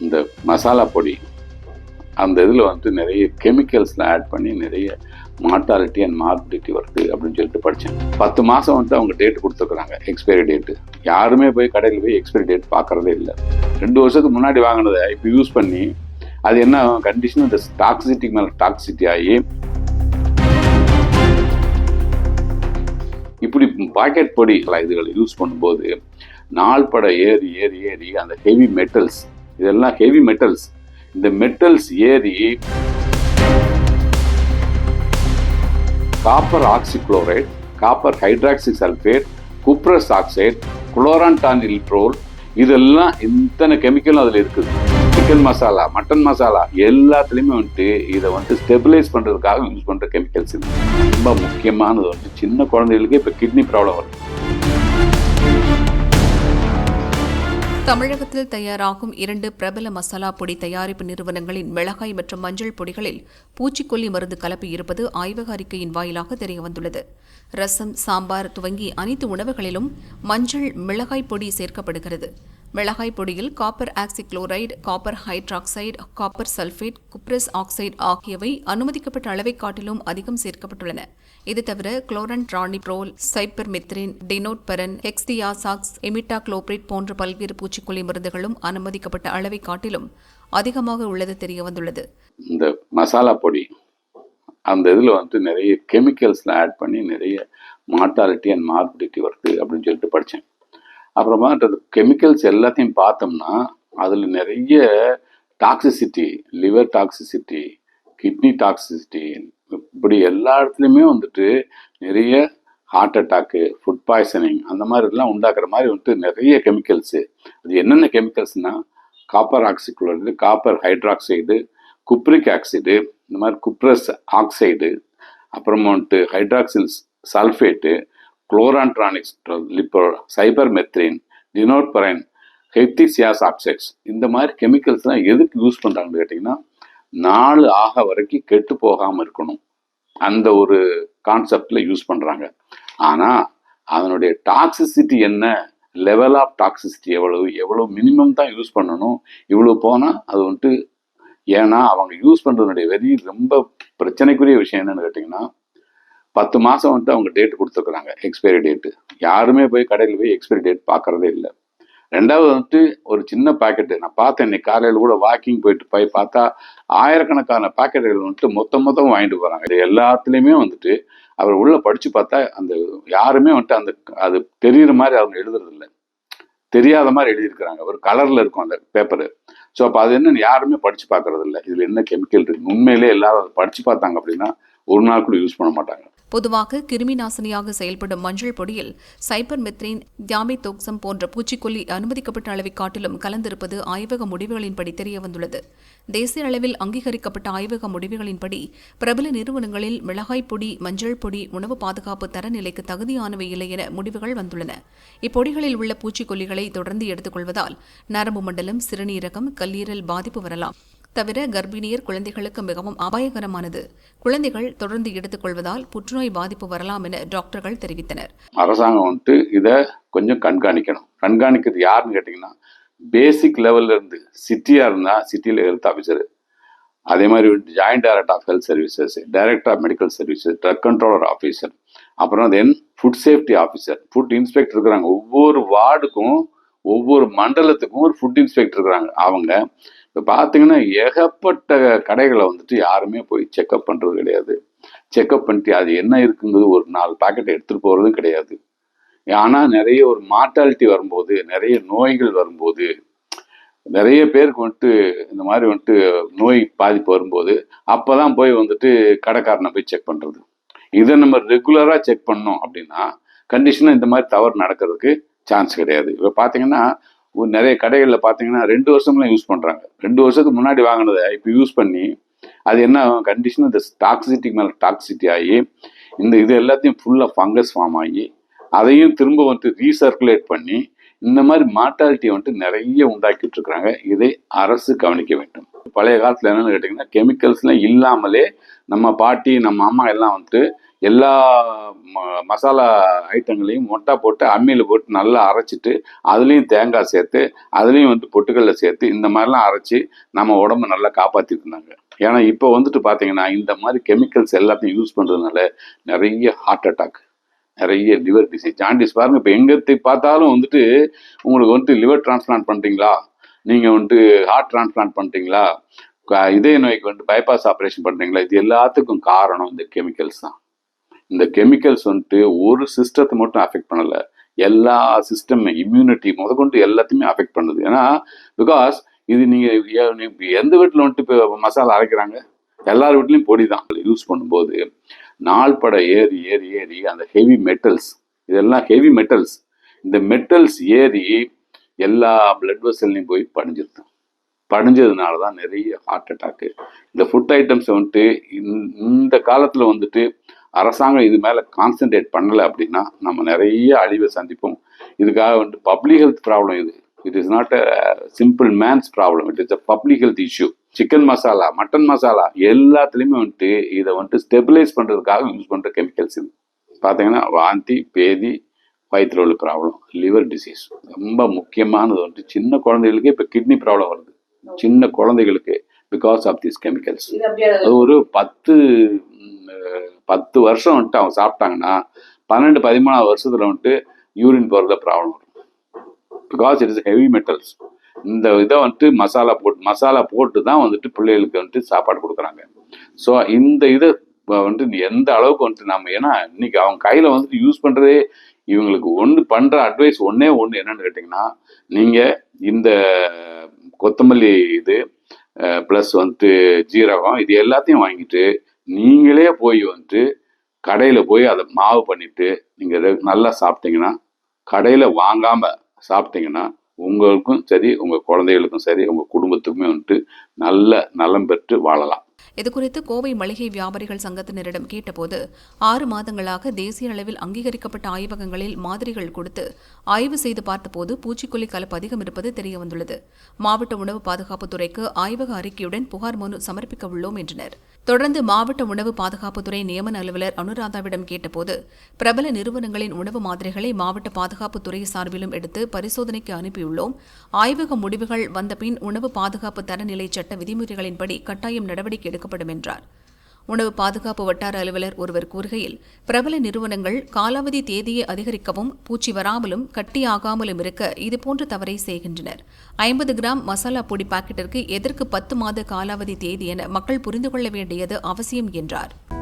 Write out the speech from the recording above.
இந்த மசாலா பொடி அந்த இதில் வந்துட்டு நிறைய கெமிக்கல்ஸ்லாம் ஆட் பண்ணி நிறைய மார்டாலிட்டி அண்ட் மார்பிலிட்டி வருது அப்படின்னு சொல்லிட்டு படித்தேன் பத்து மாதம் வந்துட்டு அவங்க டேட் கொடுத்துருக்குறாங்க எக்ஸ்பைரி டேட்டு யாருமே போய் கடையில் போய் எக்ஸ்பைரி டேட் பார்க்குறதே இல்லை. ரெண்டு வருஷத்துக்கு முன்னாடி வாங்கினதை இப்போ யூஸ் பண்ணி அது என்ன கண்டிஷன் இந்த டாக்ஸிட்டி மேலே டாக்ஸிட்டி ஆகி இப்படி பாக்கெட் பொடி இதுகளை யூஸ் பண்ணும்போது நாள் பட ஏறி ஏறி ஏறி அந்த ஹெவி மெட்டல்ஸ் இதெல்லாம் ஹெவி மெட்டல்ஸ் இந்த மெட்டல்ஸ் ஏறி copper oxychloride copper hydroxy sulphate cuprous oxide chlorantraniliprole இதெல்லாம் இத்தனை கெமிக்கலும் அதில் இருக்குது. சிக்கன் மசாலா மட்டன் மசாலா எல்லாத்துலேயுமே வந்துட்டு இதை வந்து ஸ்டெபிலைஸ் பண்ணுறதுக்காக யூஸ் பண்ணுற கெமிக்கல்ஸ் இது. ரொம்ப முக்கியமானது வந்துட்டு சின்ன குழந்தைகளுக்கு இப்போ கிட்னி ப்ராப்ளம் வருது. தமிழகத்தில் தயாராகும் இரண்டு பிரபல மசாலா பொடி தயாரிப்பு நிறுவனங்களின் மிளகாய் மற்றும் மஞ்சள் பொடிகளில் பூச்சிக்கொல்லி மருந்து கலப்பு இருப்பது ஆய்வக அறிக்கையின் வாயிலாக தெரியவந்துள்ளது. ரசம் சாம்பார் துவங்கி அனைத்து உணவுகளிலும் மஞ்சள் மிளகாய் பொடி சேர்க்கப்படுகிறது. மிளகாய் பொடியில் copper oxychloride copper hydroxide copper sulphate cuprous oxide ஆகியவை அனுமதிக்கப்பட்ட அளவை காட்டிலும் அதிகம் சேர்க்கப்பட்டுள்ளன. இது தவிர குளோரன் ட்ரானிப்ரோல் சைப்பர்மெத்ரின் டினோட்பரன் எமிட்டா எமிட்டாக்ளோப்ரேட் போன்ற பல்வேறு பூச்சிக்கொல்லி மருந்துகளும் அனுமதிக்கப்பட்ட அளவை காட்டிலும் அதிகமாக உள்ளது தெரிய வந்துள்ளது. இந்த மசாலா பொடி அந்த இதில் வந்துட்டு நிறைய கெமிக்கல்ஸ்லாம் ஆட் பண்ணி நிறைய மார்டாலிட்டி அண்ட் மார்பிலிட்டி வருது அப்படின்னு சொல்லிட்டு படித்தேன். அப்புறமா கெமிக்கல்ஸ் எல்லாத்தையும் பார்த்தோம்னா அதில் நிறைய toxicity liver toxicity kidney toxicity இப்படி எல்லா இடத்துலையுமே வந்துட்டு நிறைய ஹார்ட் அட்டாக்கு ஃபுட் பாய்சனிங் அந்த மாதிரிலாம் உண்டாக்குற மாதிரி வந்துட்டு நிறைய கெமிக்கல்ஸு அது என்னென்ன கெமிக்கல்ஸ்னால் copper oxychloride copper hydroxide cupric oxide இந்த மாதிரி குப்ரஸ் ஆக்சைடு அப்புறமா வந்துட்டு ஹைட்ராக்சில் சல்ஃபேட்டு குளோரான்ட்ரானிக்ஸ் லிப்போ சைபர் மெத்ரின் டினோட்பரைன் ஹெப்டிசியாஸ் ஆப்செக்ஸ் இந்த மாதிரி கெமிக்கல்ஸ்லாம் எதுக்கு யூஸ் பண்ணுறாங்கன்னு கேட்டிங்கன்னா நாலு ஆக வரைக்கும் கெட்டு போகாமல் இருக்கணும். அந்த ஒரு கான்செப்டில் யூஸ் பண்ணுறாங்க ஆனால் அதனுடைய டாக்ஸிசிட்டி என்ன? லெவல் ஆஃப் டாக்ஸிசிட்டி எவ்வளவு? எவ்வளோ மினிமம் தான் யூஸ் பண்ணணும்? இவ்வளோ போனால் அது வந்துட்டு ஏன்னா அவங்க யூஸ் பண்ணுறதுனுடைய வெறி ரொம்ப பிரச்சனைக்குரிய விஷயம் என்னன்னு கேட்டிங்கன்னா பத்து மாதம் வந்துட்டு அவங்க டேட் கொடுத்துருக்குறாங்க. எக்ஸ்பைரி டேட்டு யாருமே போய் கடையில் போய் எக்ஸ்பைரி டேட் பார்க்குறதே இல்லை. ரெண்டாவது வந்துட்டு ஒரு சின்ன பாக்கெட்டு நான் பார்த்தேன் இன்னைக்கு காலையில் கூட வாக்கிங் போயிட்டு போய் பார்த்தா ஆயிரக்கணக்கான பாக்கெட்டுகள் வந்துட்டு மொத்த மொத்தம் வாங்கிட்டு போகிறாங்க இது எல்லாத்துலேயுமே வந்துட்டு அவர் உள்ளே படித்து பார்த்தா அந்த யாருமே வந்துட்டு அந்த அது தெரியுற மாதிரி அவங்க எழுதுறதில்ல தெரியாத மாதிரி எழுதியிருக்கிறாங்க. ஒரு கலரில் இருக்கும் அந்த பேப்பரு ஸோ அப்போ அது என்னன்னு யாருமே படித்து பார்க்கறதில்ல இதில் என்ன கெமிக்கல் இருக்குது உண்மையிலே எல்லாரும் அதை படித்து பார்த்தாங்க அப்படின்னா ஒரு நாள் கூட யூஸ் பண்ண மாட்டாங்க. பொதுவாக கிருமி நாசினியாக செயல்படும் மஞ்சள் பொடியில் சைபர் மெத்ரின் தியாமித்தோக்சம் போன்ற பூச்சிக்கொல்லி அனுமதிக்கப்பட்ட அளவை காட்டிலும் கலந்திருப்பது ஆய்வக முடிவுகளின்படி தெரியவந்துள்ளது. தேசிய அளவில் அங்கீகரிக்கப்பட்ட ஆய்வக முடிவுகளின்படி பிரபல நிறுவனங்களில் மிளகாய் பொடி மஞ்சள் பொடி உணவு பாதுகாப்பு தரநிலைக்கு தகுதியானவை இல்லை என முடிவுகள் வந்துள்ளன. இப்பொடிகளில் உள்ள பூச்சிக்கொல்லிகளை தொடர்ந்து எடுத்துக்கொள்வதால் நரம்பு மண்டலம் சிறுநீரகம் கல்லீரல் பாதிப்பு வரலாம். தவிர கர்ப்பிணியர் குழந்தைகளுக்கு மிகவும் அபாயகரமானது. குழந்தைகள் தொடர்ந்து எடுத்துக்கொள்வதால் புற்றுநோய் பாதிப்பு வரலாம் என டாக்டர்கள் தெரிவித்தனர். அரசாங்கம் வந்துட்டு இதை கொஞ்சம் கண்காணிக்கணும். கண்காணிக்கிறது யாருன்னு கேட்டிங்கன்னா பேசிக் லெவல்ல இருந்து சிட்டியாக இருந்தால் சிட்டியில் ஹெல்த் ஆஃபீஸர் அதே மாதிரி joint director of health services director of medical services drug controller officer அப்புறம் then food safety officer food inspector இருக்கிறாங்க. ஒவ்வொரு வார்டுக்கும் ஒவ்வொரு மண்டலத்துக்கும் ஒரு ஃபுட் இன்ஸ்பெக்டர் இருக்கிறாங்க. அவங்க இப்போ பார்த்தீங்கன்னா ஏகப்பட்ட கடைகளை வந்துட்டு யாருமே போய் செக்அப் பண்ணுறது கிடையாது. செக்அப் பண்ணிட்டு அது என்ன இருக்குங்கிறது ஒரு நாலு பாக்கெட் எடுத்துகிட்டு போகிறதும் கிடையாது. ஆனால் நிறைய ஒரு மார்ட்டாலிட்டி வரும்போது நிறைய நோய்கள் வரும்போது நிறைய பேருக்கு வந்துட்டு இந்த மாதிரி வந்துட்டு நோய் பாதிப்பு வரும்போது அப்போ தான் போய் வந்துட்டு கடைக்காரனை போய் செக் பண்ணுறது இதை நம்ம ரெகுலராக செக் பண்ணோம் அப்படின்னா கண்டிஷனாக இந்த மாதிரி தவறு நடக்கிறதுக்கு சான்ஸ் கிடையாது. இப்போ பார்த்தீங்கன்னா நிறைய கடைகளில் பார்த்தீங்கன்னா ரெண்டு வருஷம்லாம் யூஸ் பண்ணுறாங்க ரெண்டு வருஷத்துக்கு முன்னாடி வாங்கினதை இப்போ யூஸ் பண்ணி அது என்ன கண்டிஷன் இந்த டாக்ஸிட்டி மேலே டாக்ஸிட்டி ஆகி இந்த இது எல்லாத்தையும் ஃபுல்லாக ஃபங்கஸ் ஃபார்ம் ஆகி அதையும் திரும்ப வந்துட்டு ரீசர்க்குலேட் பண்ணி இந்த மாதிரி மார்ட்டாலிட்டியை வந்துட்டு நிறைய உண்டாக்கிட்டு இருக்கிறாங்க. இதை அரசு கவனிக்க வேண்டும். பழைய காலத்தில் என்னென்னு கேட்டிங்கன்னா கெமிக்கல்ஸ்லாம் இல்லாமலே நம்ம பாட்டி நம்ம அம்மா எல்லாம் வந்துட்டு எல்லா ம- மசாலா ஐட்டங்களையும் மொட்டா போட்டு அம்மியில் போட்டு நல்லா அரைச்சிட்டு அதுலேயும் தேங்காய் சேர்த்து அதுலேயும் வந்து பொட்டுக்கல்ல சேர்த்து இந்த மாதிரிலாம் அரைச்சி நம்ம உடம்ப நல்லா காப்பாற்றிட்டு இருந்தாங்க ஏன்னா இப்போ வந்துட்டு பார்த்தீங்கன்னா இந்த மாதிரி கெமிக்கல்ஸ் எல்லாத்தையும் யூஸ் பண்ணுறதுனால நிறைய ஹார்ட் அட்டாக் நிறைய லிவர் டிசீஸ் ஜாண்டிஸ் பாருங்க இப்போ எங்கே பார்த்தாலும் வந்துட்டு உங்களுக்கு வந்துட்டு லிவர் டிரான்ஸ்பிளான்ட் பண்ணுறீங்களா நீங்கள் வந்துட்டு ஹார்ட் டிரான்ஸ்பிளான்ட் பண்ணுறீங்களா இதய நோய்க்கு வந்துட்டு பைபாஸ் ஆப்ரேஷன் பண்ணுறீங்களா இது எல்லாத்துக்கும் காரணம் இந்த கெமிக்கல்ஸ் தான். இந்த கெமிக்கல்ஸ் வந்துட்டு ஒரு சிஸ்டத்தை மட்டும் அஃபெக்ட் பண்ணலை. எல்லா சிஸ்டம் இம்யூனிட்டி முதற்கொண்டு எல்லாத்தையுமே அஃபெக்ட் பண்ணுது. ஏன்னா பிகாஸ் இது நீங்கள் எந்த வீட்டில் வந்துட்டு இப்போ மசாலா அரைக்கிறாங்க? எல்லார் வீட்லேயும் பொடி தான். யூஸ் பண்ணும்போது நாள் பட ஏறி ஏறி ஏறி அந்த ஹெவி மெட்டல்ஸ் இதெல்லாம் ஹெவி மெட்டல்ஸ் இந்த மெட்டல்ஸ் ஏறி எல்லா பிளட் வெசல்லையும் போய் படிஞ்சிருது படிஞ்சதுனால தான் நிறைய ஹார்ட் அட்டாக்கு இந்த ஃபுட் ஐட்டம்ஸ் வந்துட்டு இந்த காலத்தில் வந்துட்டு அரசாங்கம் இது மேலே கான்சென்ட்ரேட் பண்ணலை அப்படின்னா நம்ம நிறைய அழிவை சந்திப்போம். இதுக்காக வந்துட்டு பப்ளிக் ஹெல்த் ப்ராப்ளம் இது. It is not a simple man's problem it is a public health issue chicken masala mutton masala எல்லாத்துலேயுமே வந்துட்டு இதை வந்துட்டு ஸ்டெபிலைஸ் பண்ணுறதுக்காக யூஸ் பண்ணுற கெமிக்கல்ஸ் இது. பார்த்தீங்கன்னா வாந்தி பேதி வயிற்றுல உள்ள ப்ராப்ளம் லிவர் டிசீஸ் ரொம்ப முக்கியமானது வந்துட்டு சின்ன குழந்தைகளுக்கு இப்போ கிட்னி ப்ராப்ளம் வருது. சின்ன குழந்தைகளுக்கு பிகாஸ் ஆஃப் திஸ் கெமிக்கல்ஸ் அது ஒரு பத்து பத்து வருஷம் வந்துட்டு அவங்க சாப்பிட்டாங்கன்னா பன்னெண்டு பதிமூணாவது வருஷத்தில் வந்துட்டு யூரின் போகிறத ப்ராப்ளம் வரும். Because it is heavy metals இந்த இதை வந்துட்டு மசாலா போட்டு மசாலா போட்டு தான் வந்துட்டு பிள்ளைகளுக்கு வந்துட்டு சாப்பாடு கொடுக்குறாங்க. ஸோ இந்த இதை வந்துட்டு எந்த அளவுக்கு வந்துட்டு நம்ம ஏன்னா இன்னைக்கு அவங்க கையில் வந்துட்டு யூஸ் பண்ணுறதே இவங்களுக்கு ஒன்று பண்ணுற அட்வைஸ் ஒன்றே ஒன்று என்னன்னு கேட்டிங்கன்னா நீங்கள் இந்த கொத்தமல்லி இது ப்ளஸ் வந்துட்டு ஜீரகம் இது எல்லாத்தையும் வாங்கிட்டு நீங்களே போய் வந்துட்டு கடையில் போய் அதை மாவு பண்ணிவிட்டு நீங்கள் நல்லா சாப்பிட்டீங்கன்னா கடையில் வாங்காமல் சாப்பிட்டீங்கன்னா உங்களுக்கும் சரி உங்கள் குழந்தைகளுக்கும் சரி உங்கள் குடும்பத்துக்குமே வந்துட்டு நல்ல நலம் பெற்று வாழலாம். இதுகுறித்து கோவை மளிகை வியாபாரிகள் சங்கத்தினரிடம் கேட்டபோது ஆறு மாதங்களாக தேசிய அளவில் அங்கீகரிக்கப்பட்ட ஆய்வகங்களில் மாதிரிகள் கொடுத்து ஆய்வு செய்து பார்த்தபோது பூச்சிக்கொல்லி கலப்பு அதிகம் இருப்பது தெரியவந்துள்ளது. மாவட்ட உணவு பாதுகாப்புத்துறைக்கு ஆய்வக அறிக்கையுடன் புகார் மனு சமர்ப்பிக்க உள்ளோம் என்றனர். தொடர்ந்து மாவட்ட உணவு பாதுகாப்புத்துறை நியமன அலுவலர் அனுராதாவிடம் கேட்டபோது பிரபல நிறுவனங்களின் உணவு மாதிரிகளை மாவட்ட பாதுகாப்புத்துறை சார்பிலும் எடுத்து பரிசோதனைக்கு அனுப்பியுள்ளோம். ஆய்வக முடிவுகள் வந்தபின் உணவு பாதுகாப்பு தரநிலை சட்ட விதிமுறைகளின்படி கட்டாயம் நடவடிக்கை நடவடிக்கை எடுக்கப்படும் என்றார். உணவு பாதுகாப்பு வட்டார அலுவலர் ஒருவர் கூறுகையில் பிரபல நிறுவனங்கள் காலாவதி தேதியை அதிகரிக்கவும் பூச்சி வராமலும் கட்டியாகாமலும் இருக்க இதுபோன்ற தவறை செய்கின்றனர். ஐம்பது கிராம் மசாலா பொடி பாக்கெட்டிற்கு எதற்கு பத்து மாத காலாவதி தேதி என மக்கள் புரிந்து கொள்ள வேண்டியது அவசியம் என்றார்.